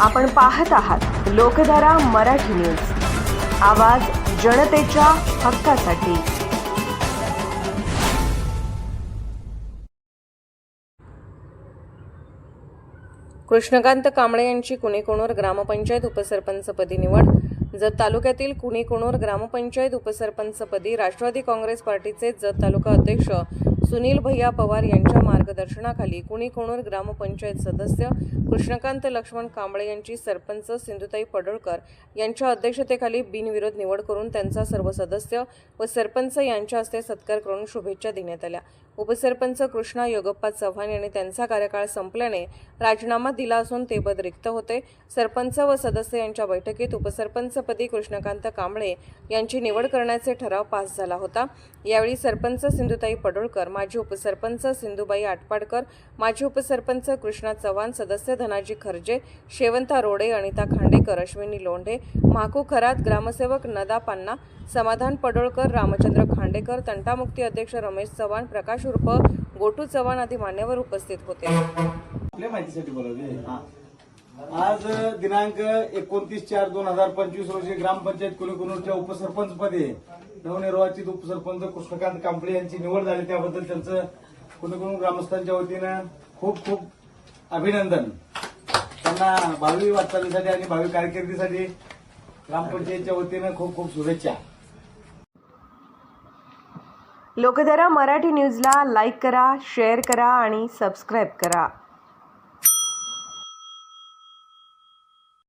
आपण पाहत आहात लोकधारा मराठी न्यूज. आवाज जनतेच्या हक्कासाठी. कृष्णकांत कांबळे यांची कुणेकोणूर ग्रामपंचायत उपसरपंचपदी निवड. जत तालुक्यातील कुणेकोणूर ग्रामपंचायत उपसरपंचपदी राष्ट्रवादी काँग्रेस पार्टीचे जत तालुका अध्यक्ष सुनील भैया पवार यांच्या मार्गदर्शनाखाली कुणीकोणूर ग्रामपंचायत सदस्य कृष्णकांत लक्ष्मण कांबळे यांची सरपंच सिंधुताई पडोळकर यांच्या अध्यक्षतेखाली बिनविरोध निवड करून त्यांचा सर्व सदस्य व सरपंच यांच्या हस्ते सत्कार करून शुभेच्छा देण्यात आल्या. उपसरपंच कृष्णा योगप्पा चव्हाण यांनी त्यांचा कार्यकाळ संपल्याने राजीनामा दिला असून ते पद रिक्त होते. सरपंच व सदस्य यांच्या बैठकीत उपसरपंचपदी कृष्णकांत कांबळे यांची निवड करण्याचे ठराव पास झाला होता. यावेळी सरपंच सिंधुताई पडोळकर माजी उपसरपंच सिंधुबाई आटपाडकर माजी उपसरपंच कृष्णा चव्हाण सदस्य धनाजी खर्जे शेवंता रोडे अनिता खांडेकर अश्विनी लोंढे माकू खरात ग्रामसेवक नदा पान्ना समाधान पडोळकर रामचंद्र खांडेकर तंटामुक्ती अध्यक्ष रमेश चव्हाण प्रकाश उर्फ गोटू चव्हाण आदी मान्यवर उपस्थित होते. आपल्या माहितीसाठी बोलावले. आज दिनांक एकोणतीस चार दोन हजार पंचवीस रोजी ग्रामपंचायत कुणकुनूरच्या उपसरपंचपदी नवनिर्वाचित उपसरपंच कृष्णकांत कांबळे यांची निवड झाली. त्याबद्दल त्यांचं कुणकुनूर ग्रामस्थांच्या वतीनं खूप खूप अभिनंदन. त्यांना भावी वाटचालीसाठी आणि भावी कारकिर्दीसाठी ग्रामपंचायतच्या वतीनं खूप खूप शुभेच्छा. लोकधारा मराठी न्यूजला लाईक करा शेअर करा आणि सबस्क्राईब करा.